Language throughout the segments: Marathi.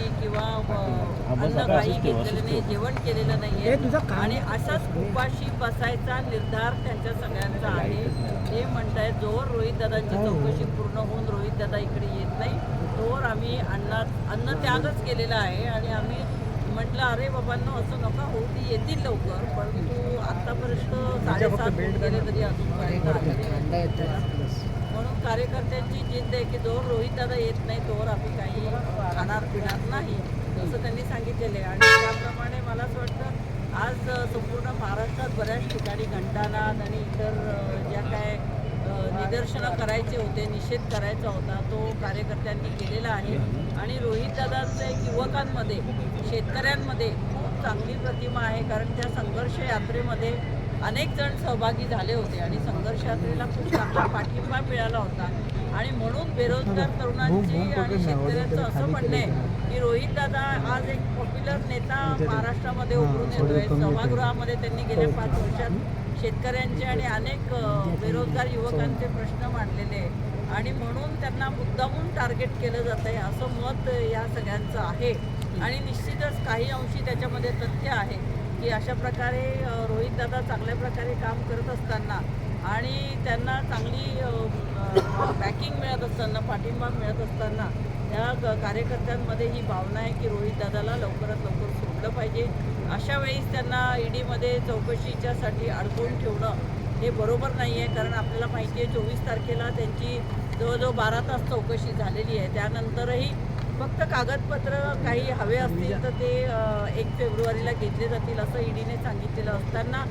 नाही किंवा अन्न काही घेतलेलं नाही जेवण केलेलं नाहीये. आणि असाच उपाशी बसायचा निर्धार त्यांच्या सगळ्यांचा आहे. ते म्हणतायत जोवर रोहित दादांची चौकशी पूर्ण होऊन रोहित दादा इकडे येत नाही. तोवर आम्ही अन्नात अन्न त्यागच केलेला आहे. आणि आम्ही म्हटलं अरे बाबांनो असं नका होऊ ती येतील लवकर. परंतु आतापर्यंत साडेसात होऊन गेले तरी अजूनपर्यंत. म्हणून कार्यकर्त्यांची जिद्द आहे की जोवर रोहिताला येत नाही तोवर आम्ही काही खाणार पिणार नाही असं त्यांनी सांगितलेलं आहे. आणि त्याप्रमाणे मला असं वाटतं आज संपूर्ण महाराष्ट्रात बऱ्याच ठिकाणी घंटानाद आणि इतर ज्या काय निदर्शनं करायचे होते निषेध करायचा होता तो कार्यकर्त्यांनी केलेला आहे. आणि रोहित दादांचं एक युवकांमध्ये शेतकऱ्यांमध्ये खूप चांगली प्रतिमा आहे कारण त्या संघर्ष यात्रेमध्ये अनेक जण सहभागी झाले होते आणि संघर्ष यात्रेला खूप चांगला पाठिंबा मिळाला होता. आणि म्हणून बेरोजगार तरुणांची आणि शेतकऱ्यांचं असं म्हणणं आहे की रोहित दादा आज एक पॉप्युलर नेता महाराष्ट्रामध्ये उभरून येतोय. सभागृहामध्ये त्यांनी गेल्या पाच वर्षात शेतकऱ्यांचे आणि अनेक बेरोजगार युवकांचे प्रश्न मांडलेले आणि म्हणून त्यांना मुद्दामून टार्गेट केलं जात आहे असं मत या सगळ्यांचं आहे. आणि निश्चितच काही अंशी त्याच्यामध्ये तथ्य आहे. की अशा प्रकारे रोहितदादा चांगल्या प्रकारे काम करत असताना आणि त्यांना चांगली बॅकिंग मिळत असताना पाठिंबा मिळत असताना या कार्यकर्त्यांमध्ये ही भावना आहे की रोहितदादाला लवकरात लवकर सोडलं पाहिजे. अशा वेळीच त्यांना ईडीमध्ये चौकशीच्यासाठी अडकवून ठेवणं हे बरोबर नाही आहे. कारण आपल्याला माहिती आहे चोवीस तारखेला त्यांची जवळजवळ बारा तास चौकशी झालेली आहे. त्यानंतरही फक्त कागदपत्र काही हवे असतील तर ते एक फेब्रुवारीला घेतले जातील असं ईडीने सांगितलेलं असताना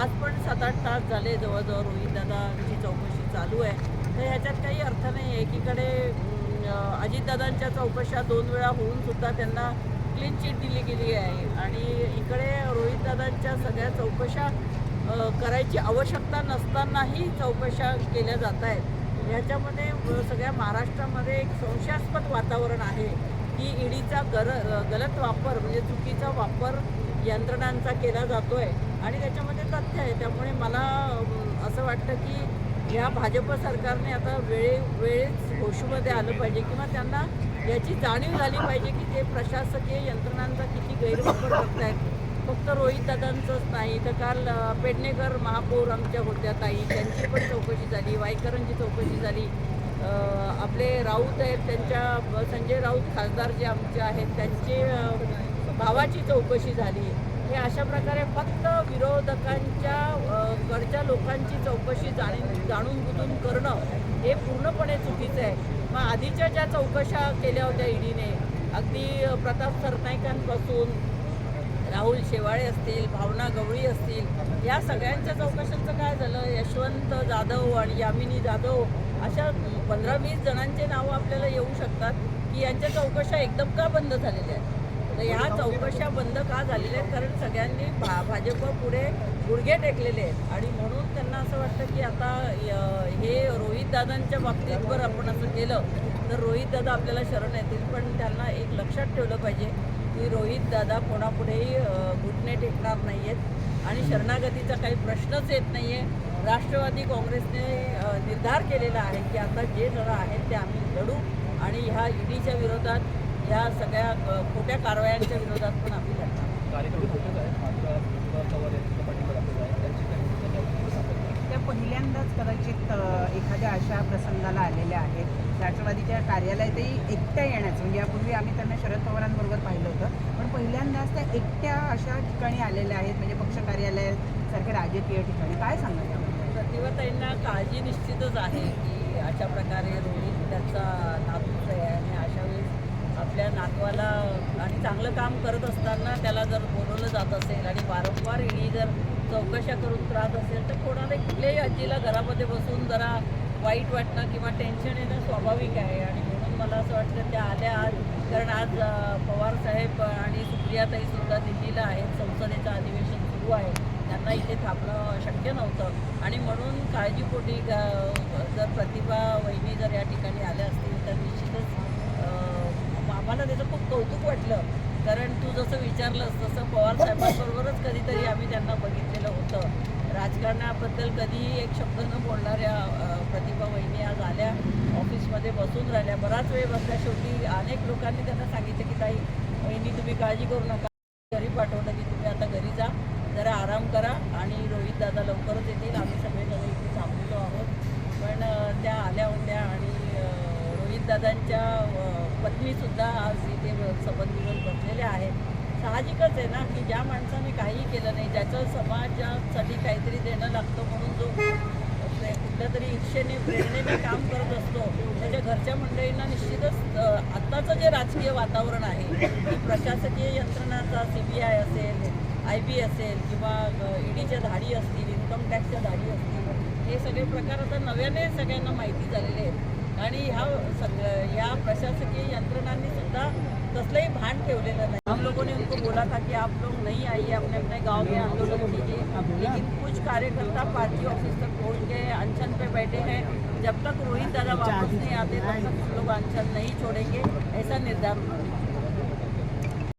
आज पण सात आठ तास झाले जवळजवळ रोहितदादांची चौकशी चालू आहे. तर ह्याच्यात काही अर्थ नाही आहे. एकीकडे अजितदादांच्या चौकशा दोन वेळा होऊन सुद्धा त्यांना क्लीन चिट दिली गेली आहे. आणि इकडे रोहितदादांच्या सगळ्या चौकशा करायची आवश्यकता नसतानाही चौकशा केल्या जात आहेत. ह्याच्यामध्ये सगळ्या महाराष्ट्रामध्ये एक संशयास्पद वातावरण आहे की ईडीचा गर गलत वापर म्हणजे चुकीचा वापर यंत्रणांचा केला जातो आहे आणि त्याच्यामध्ये तथ्य आहे. त्यामुळे मला असं वाटतं की ह्या भाजप सरकारने आता वेळे वेळेच होशमध्ये आलं पाहिजे किंवा त्यांना याची जाणीव झाली पाहिजे की ते प्रशासकीय यंत्रणांचा किती गैरवापर करत आहेत फक्त रोहित दादांचंच नाही तर काल पेडणेकर महापौर आमच्या होत्या ताई. त्यांची पण चौकशी झाली वायकरांची चौकशी झाली. आपले राऊत आहेत त्यांच्या संजय राऊत खासदार जे आमचे आहेत त्यांचे भावाची चौकशी झाली. हे अशा प्रकारे फक्त विरोधकांच्या घरच्या कडच्या लोकांची चौकशी जाणीव जाणून बुजून करणं हे पूर्णपणे चुकीचं आहे. मग आधीच्या ज्या चौकशा केल्या होत्या ईडीने अगदी प्रताप सरनाईकांपासून राहुल शेवाळे असतील भावना गवळी असतील या सगळ्यांच्या चौकशांचं काय झालं? यशवंत जाधव आणि यामिनी जाधव अशा पंधरा वीस जणांचे नावं आपल्याला येऊ शकतात की यांच्या चौकशा एकदम का बंद झालेल्या आहेत? तर ह्या चौकशा बंद का झालेल्या आहेत? कारण सगळ्यांनी भा भाजप पुढे गुडघे टेकलेले आहेत. आणि म्हणून त्यांना असं वाटतं की आता हे रोहितदादांच्या बाबतीत जर आपण असं केलं तर रोहितदादा आपल्याला शरण येतील. पण त्यांना एक लक्षात ठेवलं पाहिजे की रोहितदादा कोणापुढेही घुटणे टेकणार नाही आहेत आणि शरणागतीचा काही प्रश्नच येत नाही आहे राष्ट्रवादी काँग्रेसने निर्धार केलेला आहे की आता जे लढा आहेत ते आम्ही लढू आणि ह्या ईडीच्या विरोधात ह्या सगळ्या खोट्या कारवायांच्या विरोधात पण आम्ही लढणार कार्यक्रम कुठेच आहे मात्र सुभाष पवार यांचा पाठिंबा दाखवला आहे त्यांची त्यांची त्या पहिल्यांदाच कदाचित एखाद्या अशा प्रसंगाला आलेल्या आहेत. राष्ट्रवादीच्या कार्यालयातही एकट्या येण्याचं म्हणजे यापूर्वी आम्ही त्यांना शरद पवारांबरोबर पाहिलं होतं. पण पहिल्यांदाच त्या एकट्या अशा ठिकाणी आलेल्या आहेत म्हणजे पक्ष कार्यालय सारख्या राजकीय ठिकाणी. काय सांगायचं याबद्दल? प्रतिभाताईंना काळजी निश्चितच आहे की अशा प्रकारे रोहित त्याचा नातूच आहे आणि अशा वेळेस आपल्या नातवाला आणि चांगलं काम करत असताना त्याला जर बोलवलं जात असेल आणि वारंवार येणी जर चौकशा करून त्रास असेल तर कोणाला कुठल्याही आजीला घरामध्ये बसून जरा वाईट वाटणं किंवा टेन्शन येणं स्वाभाविक आहे. आणि म्हणून मला असं वाटतं त्या आल्या आज कारण आज पवार पवारसाहेब आणि सुप्रियाताई सुद्धा दिल्लीला आहेत. संसदेचं अधिवेशन सुरू आहे. त्यांना इथे थांबणं शक्य नव्हतं. आणि म्हणून काळजीपोटी जर प्रतिभा वहिनी जर या ठिकाणी आल्या असतील तर निश्चितच अं, आम्हाला त्याचं खूप कौतुक वाटलं. कारण तू जसं विचारलंस तसं पवार साहेबांबरोबरच कधीतरी आम्ही त्यांना बघितलेलं होतं. राजकारणाबद्दल कधीही एक शब्द न बोलणाऱ्या प्रतिभा वहिनी आज आल्या ऑफिसमध्ये बसून राहिल्या. बराच वेळ बसल्या. शेवटी अनेक लोकांनी त्यांना सांगितलं की ताई वहिनी तुम्ही काळजी करू नका. घरी पाठवलं की तुम्ही आता घरी जा. जरा आराम करा आणि रोहित दादा लवकरच येतील. आम्ही सगळेजण इथे थांबलेलो आहोत. पण त्या आल्या होत्या आणि रोहित दादांच्या पत्नीसुद्धा आज इथे सबंध बसलेले बसलेल्या आहेत. साहजिकच आहे ना की ज्या माणसाने काही केलं नाही ज्याचं समाजासाठी काहीतरी देणं लागतं म्हणून जो कुठल्या तरी इच्छेने प्रेरणेने काम करत असतो त्याच्या घरच्या मंडळींना निश्चितच आत्ताचं जे राजकीय वातावरण आहे प्रशासकीय यंत्रणाचा सी बी आय असेल आय बी असेल किंवा ईडीच्या धाडी असतील इन्कम टॅक्सच्या धाडी असतील हे सगळे प्रकार आता नव्याने सगळ्यांना माहिती झालेले आहेत. आणि ह्या या प्रशासकीय यंत्रणांनी सुद्धा कसलंही भान ठेवलेलं नहीं हम लोगों ने उनको बोला था कि आप लोग नहीं आइए, अपने अपने गाँव में आंदोलन कीजिए लेकिन कुछ कार्यकर्ता पार्टी ऑफ़िस तक पहुँच गए अनशन पे बैठे हैं जब तक रोहित दादा वापस नहीं आते, तब तक हम लोग अनशन नहीं छोड़ेंगे, ऐसा निर्धार।